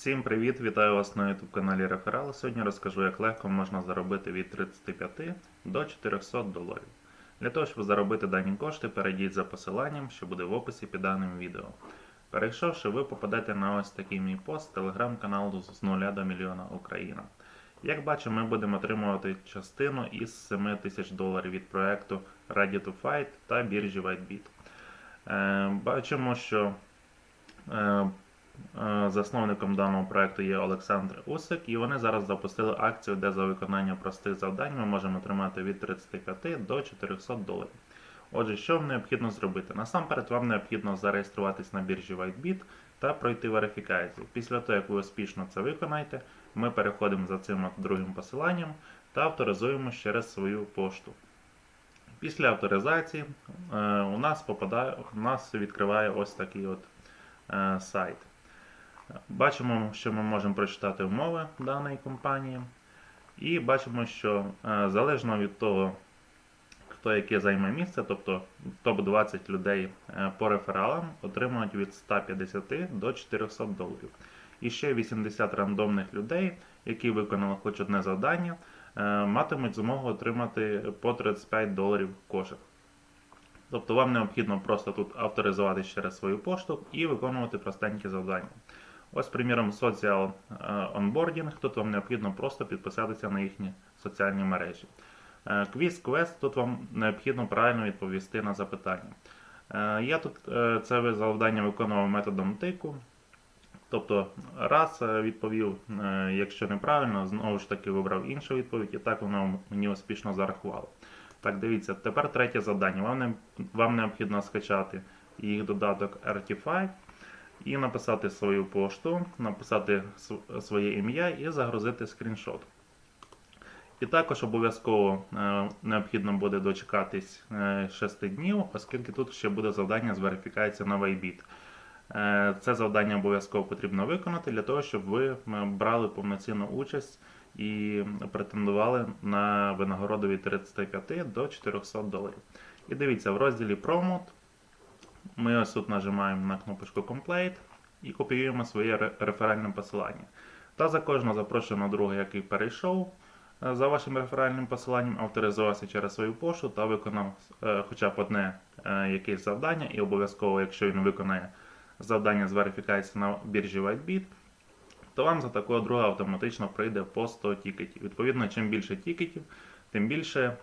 Всім привіт! Вітаю вас на YouTube каналі Реферал. Сьогодні розкажу, як легко можна заробити від 35 до 400 доларів. Для того, щоб заробити дані кошти, перейдіть за посиланням, що буде в описі під даним відео. Перейшовши, ви попадете на ось такий мій пост телеграм-каналу з 0 до мільйона Україна. Як бачимо, ми будемо отримувати частину із 7 тисяч доларів від проекту Ready to Fight та біржі WhiteBit. Е, Бачимо, що е, Засновником даного проекту є Олександр Усик, і вони зараз запустили акцію, де за виконання простих завдань ми можемо отримати від 35 до 400 доларів. Отже, що вам необхідно зробити? Насамперед, вам необхідно зареєструватись на біржі WhiteBit та пройти верифікацію. Після того, як ви успішно це виконаєте, ми переходимо за цим другим посиланням та авторизуємо через свою пошту. Після авторизації е, у нас попадає, у нас відкриває ось такий от е, сайт. Бачимо, що ми можемо прочитати умови даної компанії. І бачимо, що е, залежно від того, хто яке займе місце, тобто топ-20 людей е, по рефералам отримують від 150 до 400 доларів. І ще 80 рандомних людей, які виконали хоч одне завдання, е, матимуть змогу отримати по 35 доларів кошик. Тобто вам необхідно просто тут авторизуватись через свою пошту і виконувати простенькі завдання. Ось, приміром, Social Onboarding. Тут вам необхідно просто підписатися на їхні соціальні мережі. Quiz Quest, тут вам необхідно правильно відповісти на запитання. Е, Я тут е, це завдання виконував методом тику. Тобто, раз е, відповів, е, якщо неправильно, знову ж таки вибрав іншу відповідь, і так воно мені успішно зарахувало. Так, дивіться, тепер третє завдання. Вам, не, вам необхідно скачати їх додаток RT5 і написати свою пошту, написати своє ім'я і загрузити скріншот. І також обов'язково е, необхідно буде дочекатись е, 6 днів, оскільки тут ще буде завдання з верифікації на Вайбіт. Е, Це завдання обов'язково потрібно виконати для того, щоб ви брали повноцінну участь і претендували на винагороду від 35 до 400 доларів. І дивіться, в розділі Promote ми ось тут нажимаємо на кнопочку Complete і копіюємо своє реферальне посилання. Та за кожного запрошеного друга, який перейшов е, за вашим реферальним посиланням, авторизувався через свою пошту та виконав е, хоча б одне е, якесь завдання, і обов'язково, якщо він виконає завдання з верифікації на біржі WhiteBit, то вам за такого друга автоматично прийде по 100 тікетів. Відповідно, чим більше тікетів, тим більше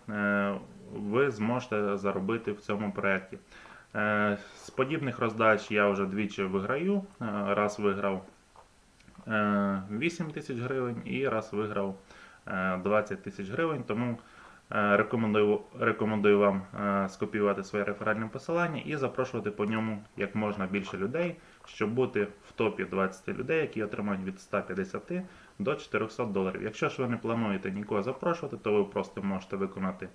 ви зможете заробити в цьому проєкті. Е, З подібних роздач я вже двічі виграю. Е, Раз виграв е, 8 тисяч гривень і раз виграв е, 20 тисяч гривень. Тому е, рекомендую, рекомендую вам е, скопіювати своє реферальне посилання і запрошувати по ньому як можна більше людей, щоб бути в топі 20 людей, які отримають від 150 до 400 доларів. Якщо ж ви не плануєте нікого запрошувати, то ви просто можете виконати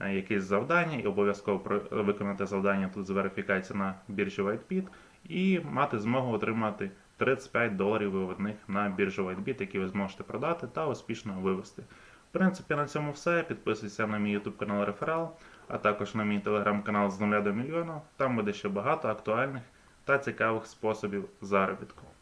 е, якесь завдання і обов'язково виконати завдання тут з верифікації на біржі WhiteBit і мати змогу отримати 35 доларів виводних на біржу WhiteBit, які ви зможете продати та успішно вивести. В принципі, на цьому все. Підписуйся на мій YouTube канал Реферал, а також на мій телеграм-канал з 0 до мільйона. Там буде ще багато актуальних та цікавих способів заробітку.